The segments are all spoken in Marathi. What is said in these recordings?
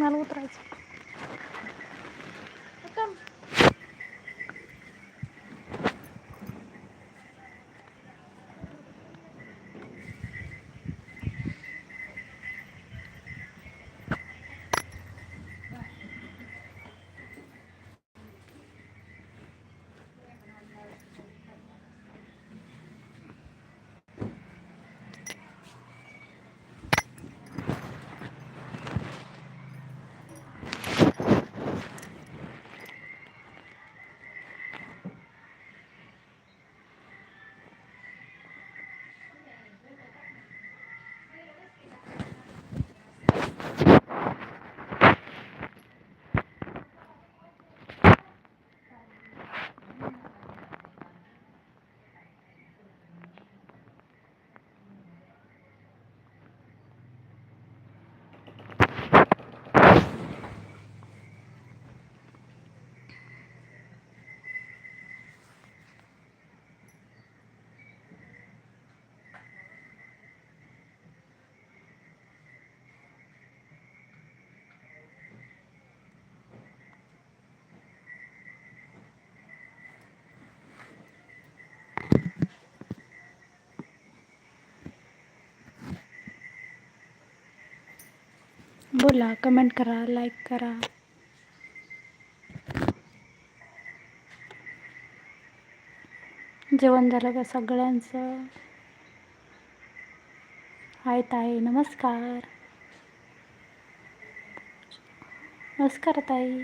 काय झालं मला उतरायचं कम. बोला कमेंट करा लाईक करा. जेवण झालं का सगळ्यांचं? हाय ताई नमस्कार. नमस्कार ताई.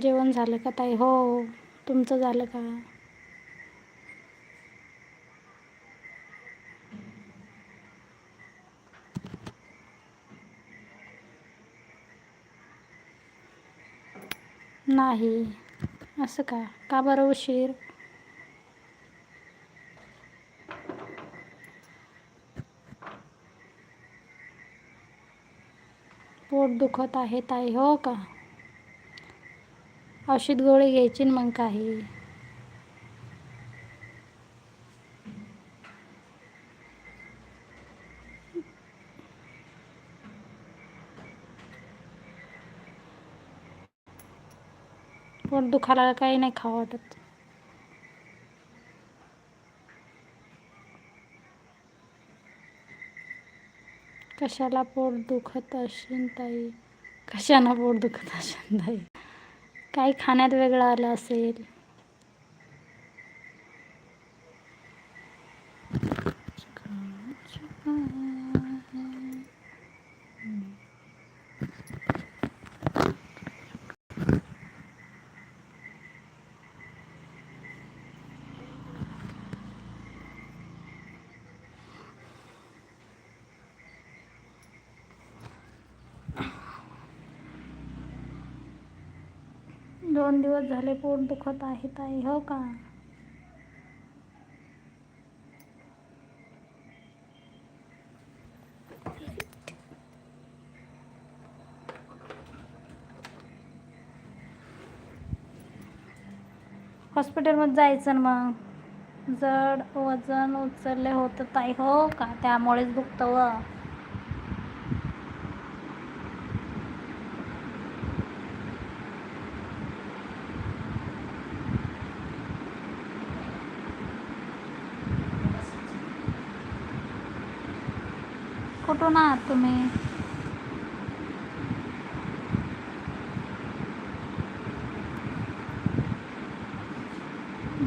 जेवण झालं का ताई? हो तुमचं झालं का? नाही. असं का? का बरं उशीर? पोट दुखत आहे ताई हो का? औषध गोळी घ्यायची मग काही. पोट दुखायला काही नाही खावं वाटत. कशाला पोट दुखत असेल ताई? कशानं पोट दुखत असेल ताई? काही खाण्यात वेगळं आलं असेल. दोन दिवस झाले पोट दुखत आहे ताई हो का? हॉस्पिटलमध्ये जायचं ना मग. जड वजन उचलले होतं ताई हो का? त्यामुळेच दुखतं व. कुठून आहात तुम्ही.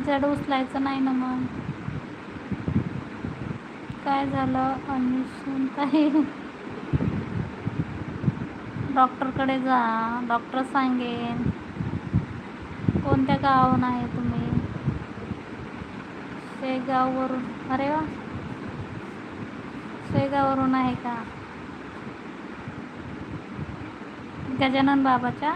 जड उचलायचं नाही ना मग. काय झालं? आणि काही डॉक्टरकडे जा. डॉक्टर सांगेन. कोणत्या गावाहून आहे तुम्ही? शेगाववरून. अरे वा. शेगावरून आहे का? गजानन बाबाच्या?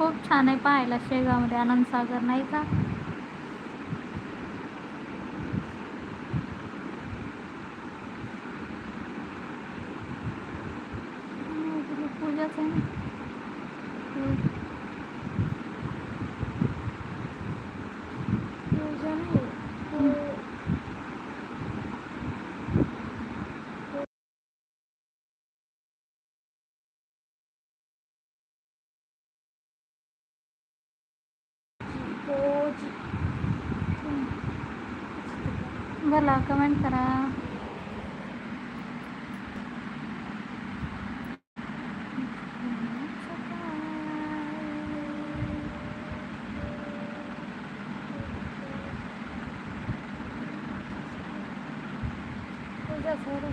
खूप छान आहे पाहायला शेगावमध्ये आनंद सागर नाही का? बोला कमेंट करा पूजा सर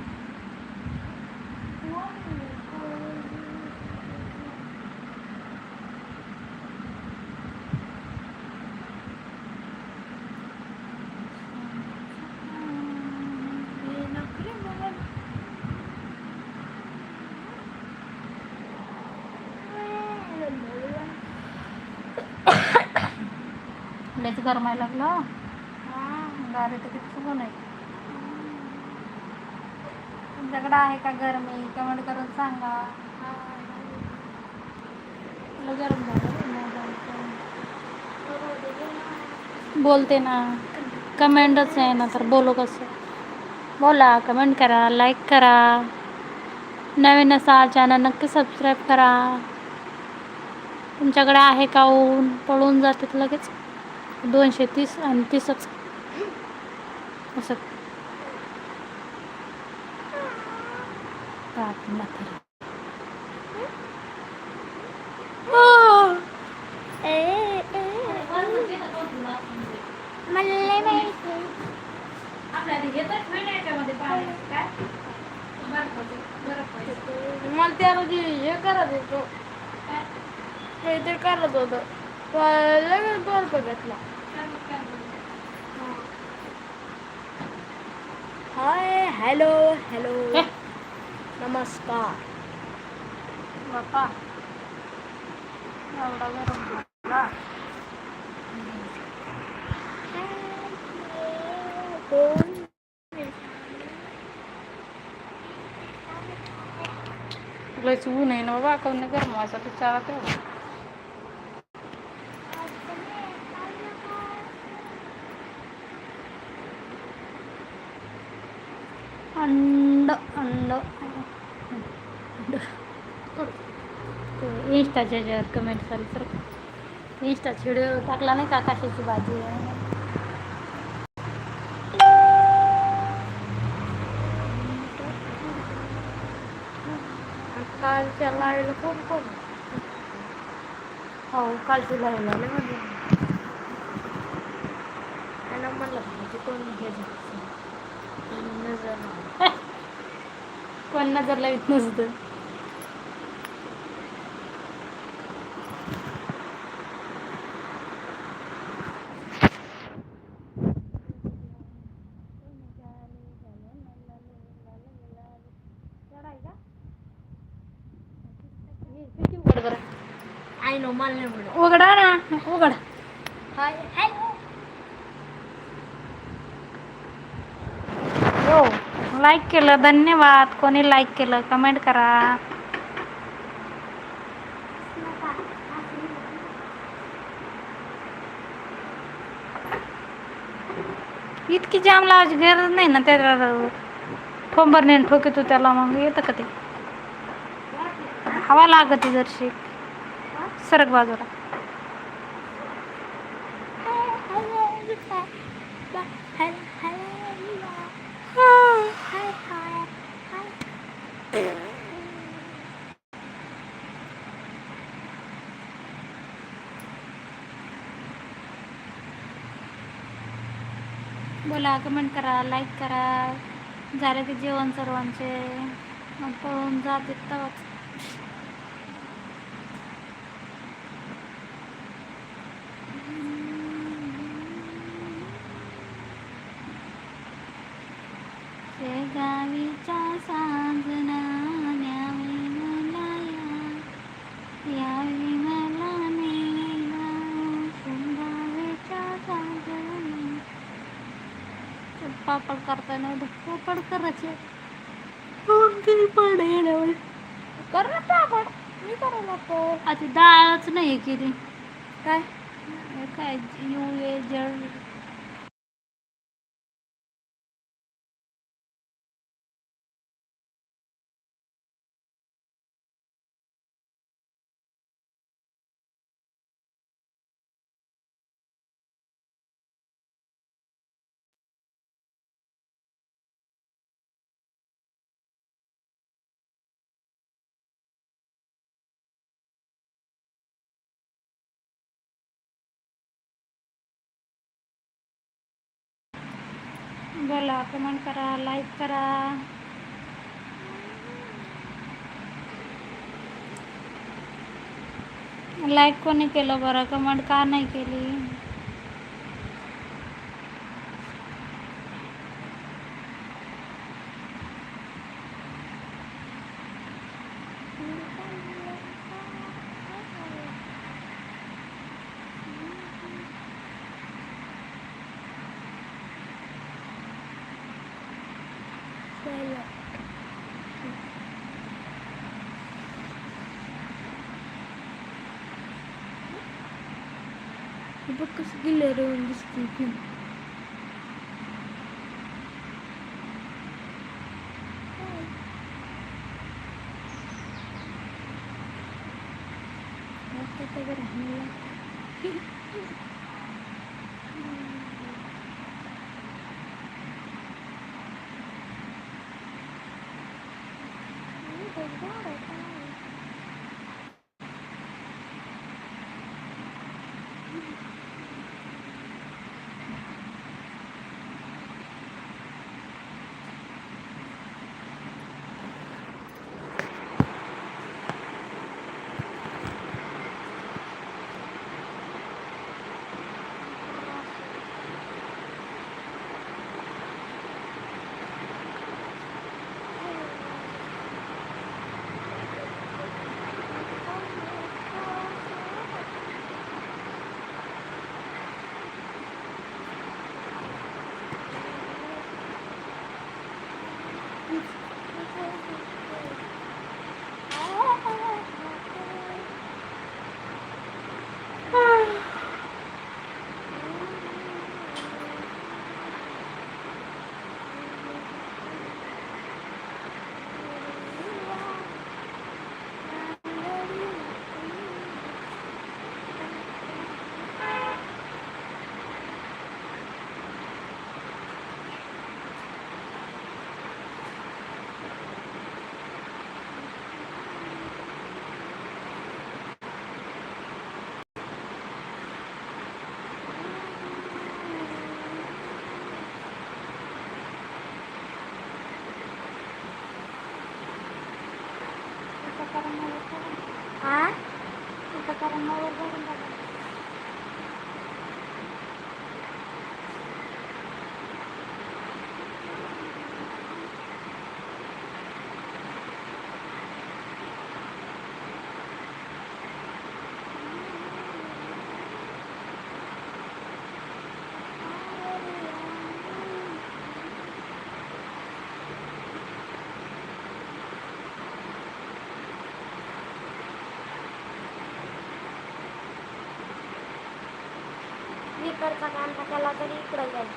लयच गरमायला लागलं. गारे तर किती सुकून आहे तुमच्याकडे आहे का गरमी कमेंट करून सांगा. गरम झालं. बोलते ना. कमेंटच आहे ना तर बोलू कसं? बोला कमेंट करा लाईक करा. नवीन असाल चॅनल नक्की सबस्क्राईब करा. तुमच्याकडे आहे का ऊन? पळून जातात लगेच दोनशे तीस आणि तीसच. असं. मला माहिती. मला त्याला जे हे करत होतो हे ते करत होतं. लगेच बल्ब घेतला हाय हॅलो हॅलो हे. नमस्कार बापा एवढा गरम झाला. कोण लयच ऊन आहे ना बाबा इंस्टाच्या याच्यावर कमेंट झाली तर इंस्टाचा व्हिडिओ टाकला नाही का काशाची भाजी आहे कालच्या लाईव्हला कोण कोण? हो कालची लाईव्ह आले म्हणजे. त्यांना म्हणलं म्हणजे कोण हे नजर कोण नजर लावित नसतं उघड बरं आय नो मला नाही म्हणलं उघडा ना उघड. हो लाईक केलं धन्यवाद. कोणी लाईक केलं कमेंट करा. इतकी जाम लावायची गरज नाही ना त्याला. ठोंबरने ठोकेतो त्याला मग येतं का ते? हवा लागते जरशी. सरक बाजूला. बोला कमेंट करा लाईक करा. झालं की जेवण सर्वांचे. मग पळून जाते तेव्हाच शेगावीच्या साजना न्यावी मला या यावी मला ने पापड करता नाही पापड करायचे दोन किती पडे येण्यावर कर ना पापड मी करू नको आता डाळच नाही केली. काय? काय? यू ए जळ. बोला कमेंट करा लाइक करा। लाईक कोणी केलं बरं कमेंट का नाही केली। para conseguir ler um desculpe. इकडचा काम त्याला तरी इकडं जाईल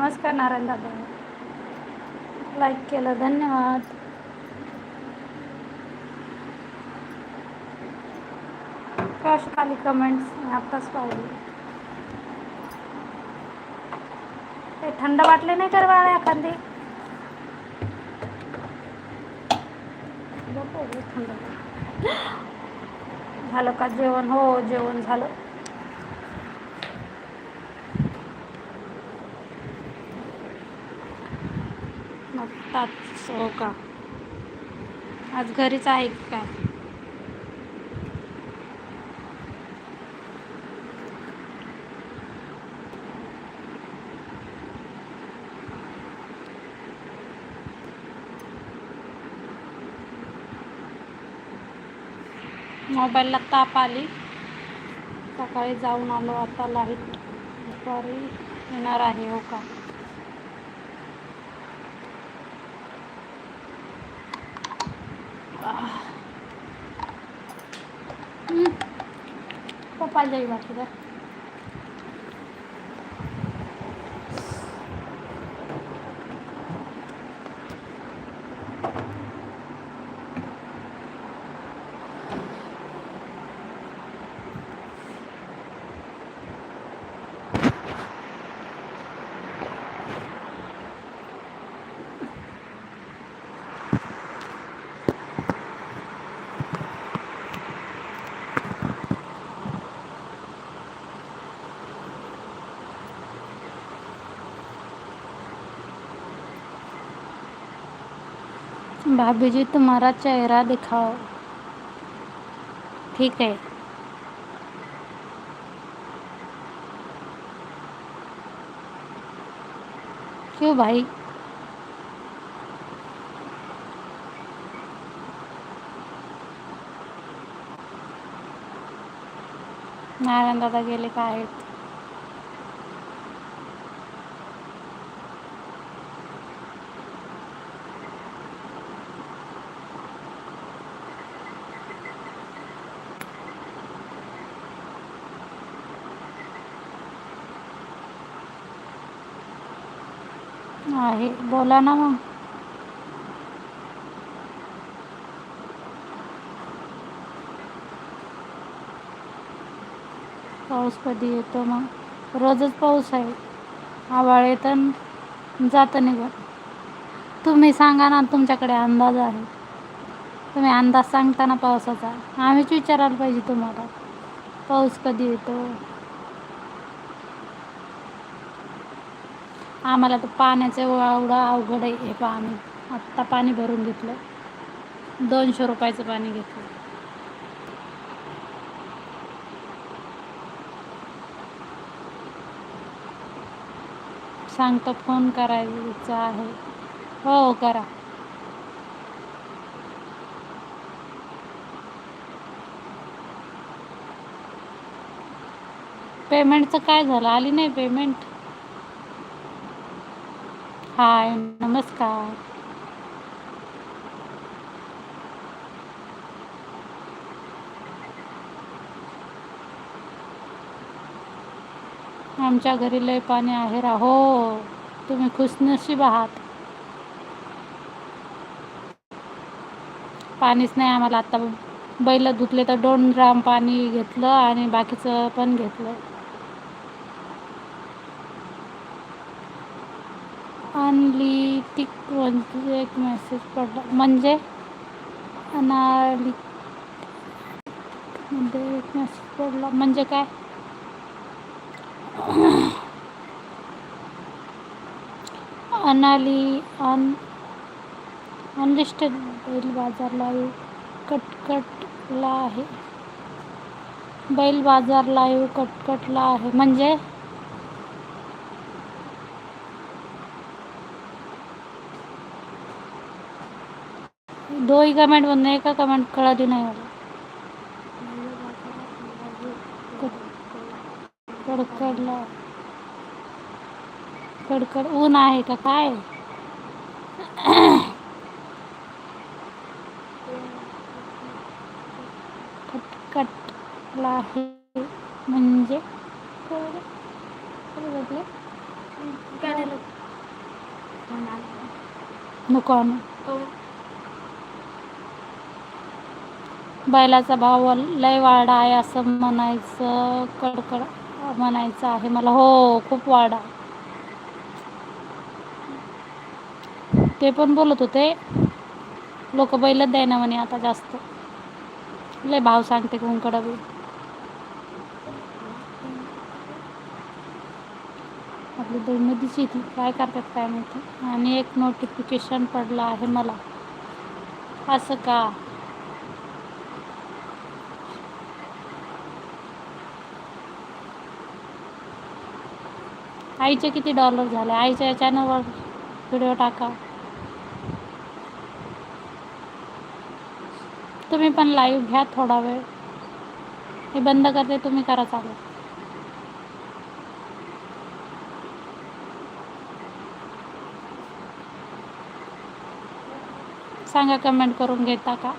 नमस्कार नारायण दादा. लाईक केलं धन्यवाद. कश खाली कमेंट्स मी आत्ताच पाहिली. ते थंड वाटले नाही कर बाळा एखादी? थंड. झालं का जेवण? हो जेवण झालं. आत्ताच हो का? आज घरीच आहे काय मोबाईलला ताप आली. सकाळी जाऊन आलो. आता लाइट दुपारी येणार आहे. हो का? পাঞ্জাবি মার্কেটে भाभी जी तुम्हारा चेहरा दिखाओ। ठीक है। क्यों भाई? नारायण दादा गेले का आहेत आहे बोला ना मग. पाऊस कधी येतो मग? रोजच पाऊस आहे. आभाळ येतं जातं निघत तुम्ही सांगा ना तुमच्याकडे अंदाज आहे. तुम्ही अंदाज सांगताना पावसाचा. आम्हीच विचारायला पाहिजे तुम्हाला. पाऊस कधी येतो? आम्हाला तर पाण्याचं एवढं अवघड आहे हे पहा आम्ही आत्ता पाणी भरून घेतलं. दोनशे रुपयाचं पाणी घेतलं. सांगतो फोन करायचा आहे. हो, हो करा. पेमेंटचं काय झालं? आली नाही पेमेंट? हाय नमस्कार. आमच्या घरी लय पाणी आहे राहो. तुम्ही खुशनशीब आहात. पाणीच नाही आम्हाला आता. बैल धुतले तर दोन ड्राम पाणी घेतलं आणि बाकीचं पण घेतलं. अनली टिक एक मेसेज पडला. म्हणजे? अनाली मध्ये एक मेसेज पडला. म्हणजे काय? अनाली अन अनलिस्टेड बैल बाजारला कटकटला आहे. बैल बाजारला येऊ कटकटला आहे. म्हणजे? दोही कमेंट मधून एका कमेंट कळली नाही मला कट- कडकडला कडकड ऊन आहे का काय कटकटला आहे म्हणजे कळलं? कळलं म्हटलं? गाण्याला नको आणू काहून? बैलाचा भाव लय वाढा आहे असं म्हणायचं कडकड म्हणायचं आहे मला. हो खूप वाढा. ते पण बोलत होते. लोक बैलच द्यायना म्हणे आता जास्त. लय भाव सांगते कोणकडं बी आपली दैनंदिन शेती काय करतात काय माहिती? आणि एक नोटिफिकेशन पडलं आहे मला. असं का? आईचे किती डॉलर झाले? आईच्या चॅनलवर व्हिडिओ टाका. तुम्ही पण लाईव्ह घ्या थोडा वेळ. हे बंद करते तुम्ही करा चालू. सांगा कमेंट करून घेता का?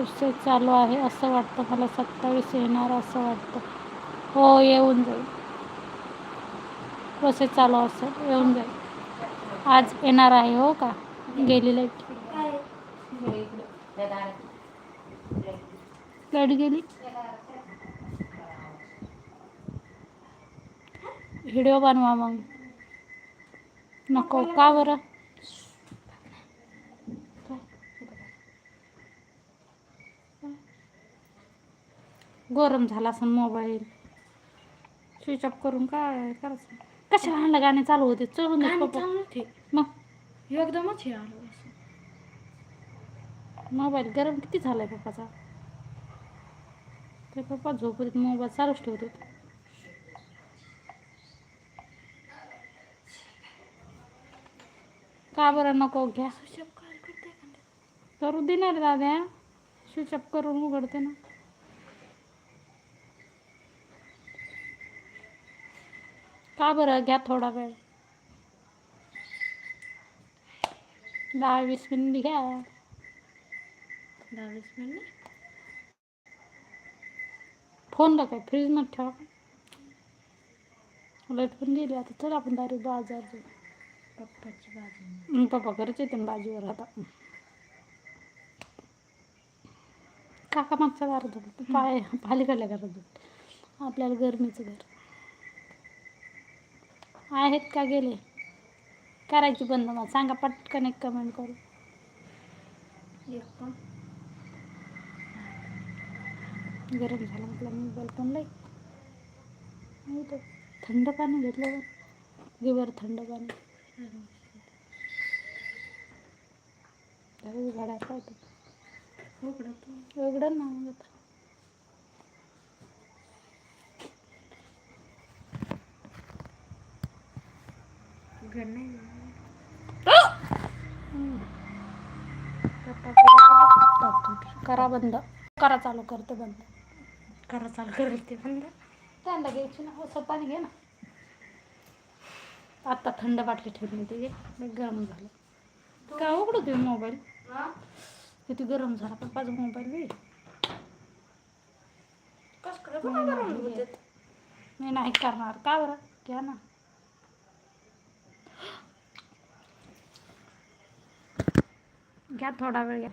प्रोसेस चालू आहे असं वाटतं. मला सत्तावीस येणार असं वाटतं. हो येऊन जाईल. प्रोसेस चालू असेल येऊन जाईल. आज येणार आहे हो का? गेली लाइट. लाइट गेली? व्हिडिओ बनवा मग. नको. का बरं? गरम झाला असं मोबाईल स्विच ऑफ करून काय करायचं? कशाला आणलं गाणे चालू होते? दे पप्पा. नव्हते. मग? एकदमच हे आलं असं. मोबाईल गरम किती झालाय पप्पाचा? ते पप्पा झोपत मोबाईल चालूच ठेवतो का बरं नको घ्या? काय करते का? ते? करू देणार दाद्या. स्विच ऑफ करून उघडते ना. का बरं? घ्या थोडा वेळ. दहा वीस मिनिट घ्या. दहा वीस मिनिट फोनला काय फ्रीजमध्ये ठेवा. लाइट पण गेली आता. चल आपण दारू बाजार जाऊ. पप्पाची बाजू पप्पा घरच येते बाजूवर आता. काका दारात होते. पाय पालीकडल्या घरात आपल्याला गरमीचं घर. आहेत का गेले? करायची बंद मला. सांगा पटकन एक कमेंट करू एक पण. गरम झालं म्हटलं मोबाईल पण लई. नाही तर थंड पाणी घेतलं. घे थंड पाणी. झालं उघडा उघडं उघडं ना मग आता उघड नाही करा बंद. करा चालू करते बंद. करा चालू करेल ते बंद. त्यांना घ्यायची ना. असं पाणी घे ना. आत्ता थंड बाटली ठेवली घे लई गरम झालं. काय उघडू तुम्ही मोबाईल? किती गरम झाला मोबाईल कडे बघा गरम होते. मी नाही करणार. का बरं? घ्या ना. घ्या थोडा वेळ घ्या.